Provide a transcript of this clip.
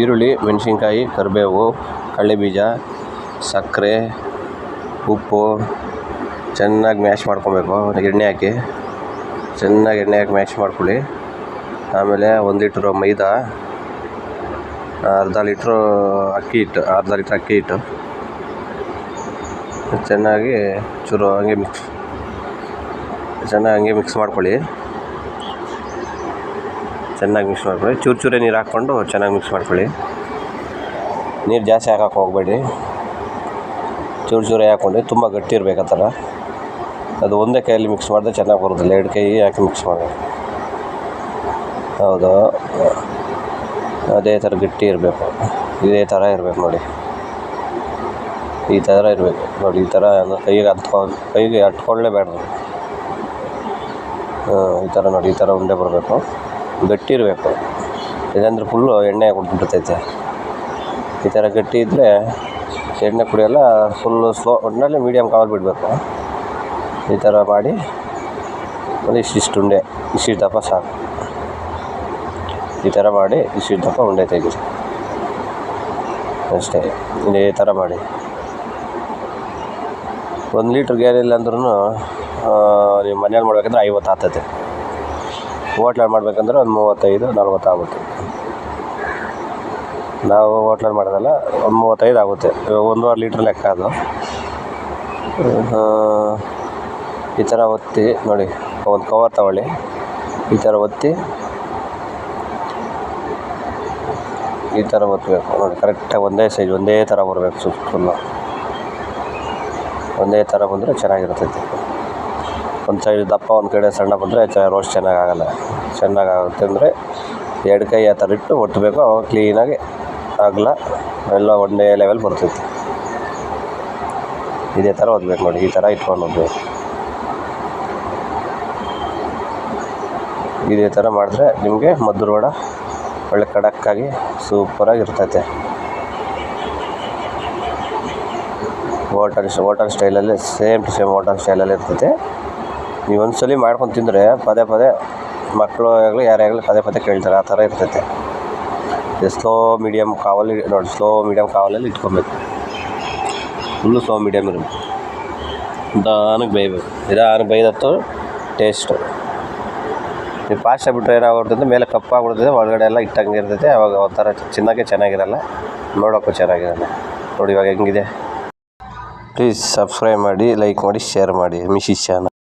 ಈರುಳ್ಳಿ, ಮೆಣಸಿನ್ಕಾಯಿ, ಕರಿಬೇವು ಕಡಲೆಬೀಜ ಸಕ್ಕರೆ, ಉಪ್ಪು ಚೆನ್ನಾಗಿ ಮ್ಯಾಶ್ ಮಾಡ್ಕೊಬೇಕು. ಎಣ್ಣೆ ಹಾಕಿ. ಚೆನ್ನಾಗಿ ಎಣ್ಣೆ ಹಾಕಿ ಮ್ಯಾಶ್ ಮಾಡ್ಕೊಳ್ಳಿ. ಆಮೇಲೆ ಒಂದು ಲೀಟ್ರು ಮೈದಾ, ಅರ್ಧ ಲೀಟ್ರು ಅಕ್ಕಿ ಹಿಟ್ಟು, ಅರ್ಧ ಲೀಟ್ರ್ ಅಕ್ಕಿ ಹಿಟ್ಟು. ಚೆನ್ನಾಗಿ ಚೂರು ಹಂಗೆ ಮಿಕ್ಸ್ ಚೆನ್ನಾಗಿ ಹಂಗೆ ಮಿಕ್ಸ್ ಮಾಡ್ಕೊಳ್ಳಿ. ಚೆನ್ನಾಗಿ ಮಿಕ್ಸ್ ಮಾಡ್ಕೊಳ್ಳಿ. ಚೂರು ಚೂರೇ ನೀರು ಹಾಕ್ಕೊಂಡು ಚೆನ್ನಾಗಿ ಮಿಕ್ಸ್ ಮಾಡ್ಕೊಳ್ಳಿ. ನೀರು ಜಾಸ್ತಿ ಹಾಕೋಕೆ ಹೋಗಬೇಡಿ. ಚೂರು ಚೂರೇ ಹಾಕ್ಕೊಂಡು ತುಂಬ ಗಟ್ಟಿ ಇರಬೇಕು ಆ ಥರ. ಅದು ಒಂದೇ ಕೈಯಲ್ಲಿ ಮಿಕ್ಸ್ ಮಾಡಿದ್ರೆ ಚೆನ್ನಾಗಿ ಬರೋದಿಲ್ಲ. ಎರಡು ಕೈ ಹಾಕಿ ಮಿಕ್ಸ್ ಮಾಡಿ. ಹೌದು. ಅದೇ ಥರ ಗಟ್ಟಿ ಇರಬೇಕು. ಇದೇ ಥರ ಇರಬೇಕು ನೋಡಿ. ಈ ಥರ ಇರಬೇಕು. ನೋಡಿ, ಈ ಥರ ಕೈಗೆ ಹತ್ಕೊ ಕೈಗೆ ಹತ್ಕೊಳ್ಳೇಬಾರ್ದು ಈ ಥರ ನೋಡಿ, ಈ ಥರ ಉಂಡೆ ಬರಬೇಕು. ಗಟ್ಟಿ ಇರಬೇಕು ಇಲ್ಲಾಂದ್ರೆ ಫುಲ್ಲು ಎಣ್ಣೆ ಕೊಟ್ಬಿಡ್ತೈತೆ ಈ ಥರ ಗಟ್ಟಿ ಇದ್ದರೆ ಎಣ್ಣೆ ಕುಡಿಯೋಲ್ಲ ಫುಲ್ಲು ಸ್ಲೋ ಒಟ್ಟಿನಲ್ಲಿ ಮೀಡಿಯಮ್ ಕಾವಲು ಬಿಡಬೇಕು. ಈ ಥರ ಮಾಡಿ ಒಂದು ಇಷ್ಟಿಷ್ಟು ಉಂಡೆ ಇಷ್ಟಿಷ್ಟು ದಪ್ಪ ಸಾಕು. ಈ ಥರ ಮಾಡಿ ಇಷ್ಟಿಷ್ಟು ದಪ್ಪ ಉಂಡೆ ತೆಗೀರಿ ಅಷ್ಟೇ, ಇದೇ ಥರ ಮಾಡಿ. ಒಂದು ಲೀಟ್ರ್ ಗ್ಯಾರಿಲ್ಲ ಅಂದ್ರೂ ನೀವು ಮನೇಲಿ ಮಾಡ್ಬೇಕಂದ್ರೆ ಐವತ್ತು ಆಗ್ತೈತೆ. ಹೋಟ್ಲಲ್ಲಿ ಮಾಡಬೇಕಂದ್ರೆ ಒಂದು ಮೂವತ್ತೈದು ನಲ್ವತ್ತು ಆಗುತ್ತೆ ನಾವು ಹೋಟ್ಲಲ್ಲಿ ಮಾಡೋದಲ್ಲ, ಒಂದು ಮೂವತ್ತೈದು ಆಗುತ್ತೆ. ಒಂದೂವರೆ ಲೀಟ್ರ್ ಲೆಕ್ಕ ಅದು. ಈ ಥರ ಒತ್ತಿ, ನೋಡಿ, ಒಂದು ಕವರ್ ತಗೊಳ್ಳಿ. ಈ ಥರ ಒತ್ತಿ, ಈ ಥರ ಒತ್ತಬೇಕು ನೋಡಿ, ಕರೆಕ್ಟಾಗಿ ಒಂದೇ ಸೈಜ್, ಒಂದೇ ಥರ ಬರಬೇಕು ಸುತ್ತಲೂ. ಒಂದೇ ಥರ ಬಂದರೆ ಚೆನ್ನಾಗಿರ್ತೈತೆ. ಒಂದು ಸೈಡ್ ದಪ್ಪ, ಒಂದು ಕಡೆ ಸಣ್ಣ ಬಂದರೆ ಚ ರೋಸ್ಟ್ ಚೆನ್ನಾಗಾಗಲ್ಲ. ಚೆನ್ನಾಗಾಗುತ್ತೆ ಅಂದರೆ ಎರಡು ಕೈ ಆ ಥರ ಇಟ್ಟು ಒತ್ತಬೇಕು ಅವಾಗ ಕ್ಲೀನಾಗಿ ಅಗಲ ಎಲ್ಲ ಒಂದೇ ಲೆವೆಲ್ ಬರ್ತೈತಿ. ಇದೇ ಥರ ಓದ್ಬೇಕು ನೋಡಿ, ಈ ಥರ ಇಟ್ಕೊಂಡು ಹೋಗ್ಬೇಕು ಇದೇ ಥರ ಮಾಡಿದ್ರೆ ನಿಮಗೆ ಮದ್ದೂರು ವಡ ಒಳ್ಳೆ ಕಡಕ್ಕಾಗಿ ಸೂಪರಾಗಿ ಇರ್ತೈತೆ. ವಾಟರ್ ಹೋಟಲ್ ಸ್ಟೈಲಲ್ಲಿ ಸೇಮ್ ಟು ಸೇಮ್ ವಾಟರ್ ಸ್ಟೈಲಲ್ಲಿ ಇರ್ತೈತೆ. ನೀವು ಒಂದ್ಸಲಿ ಮಾಡ್ಕೊಂಡು ತಿಂದರೆ ಪದೇ ಪದೇ ಮಕ್ಕಳು ಆಗಲಿ, ಯಾರೇ ಆಗಲಿ ಪದೇ ಪದೇ ಕೇಳ್ತಾರೆ, ಆ ಥರ ಇರ್ತೈತೆ. ಸ್ಲೋ ಮೀಡಿಯಮ್ ಕಾವಲ್ಲಿ ನೋಡಿ ಸ್ಲೋ ಮೀಡಿಯಮ್ ಕಾವಲಲ್ಲಿ ಇಟ್ಕೊಬೇಕು. ಫುಲ್ಲು ಸ್ಲೋ ಮೀಡಿಯಮ್ ಇರಬೇಕು ನಿಧಾನಕ್ಕೆ ಬೇಯಬೇಕು. ನಿಧಾನಕ್ಕೆ ಬೇಯ್ದತ್ತು ಟೇಸ್ಟು ನೀವು ಫಾಸ್ಟ್ ಆಗಿಬಿಟ್ರೆ ಏನಾಗ್ಬಿಡ್ತದೆ ಮೇಲೆ ಕಪ್ಪಾಗ್ಬಿಡ್ತದೆ ಒಳಗಡೆ ಎಲ್ಲ ಇಟ್ಟಂಗೆ ಇರ್ತೈತೆ. ಅವಾಗ ಒಂಥರ ಚಿನ್ನಕ್ಕೆ ಚೆನ್ನಾಗಿರಲ್ಲ, ನೋಡೋಕ್ಕೂ ಚೆನ್ನಾಗಿರಲ್ಲ. ನೋಡಿ ಇವಾಗ ಹೆಂಗಿದೆ. ಪ್ಲೀಸ್ ಸಬ್ಸ್ಕ್ರೈಬ್ ಮಾಡಿ ಲೈಕ್ ಮಾಡಿ ಶೇರ್ ಮಾಡಿ. ಮಿಶಿ ಚಾನಲ್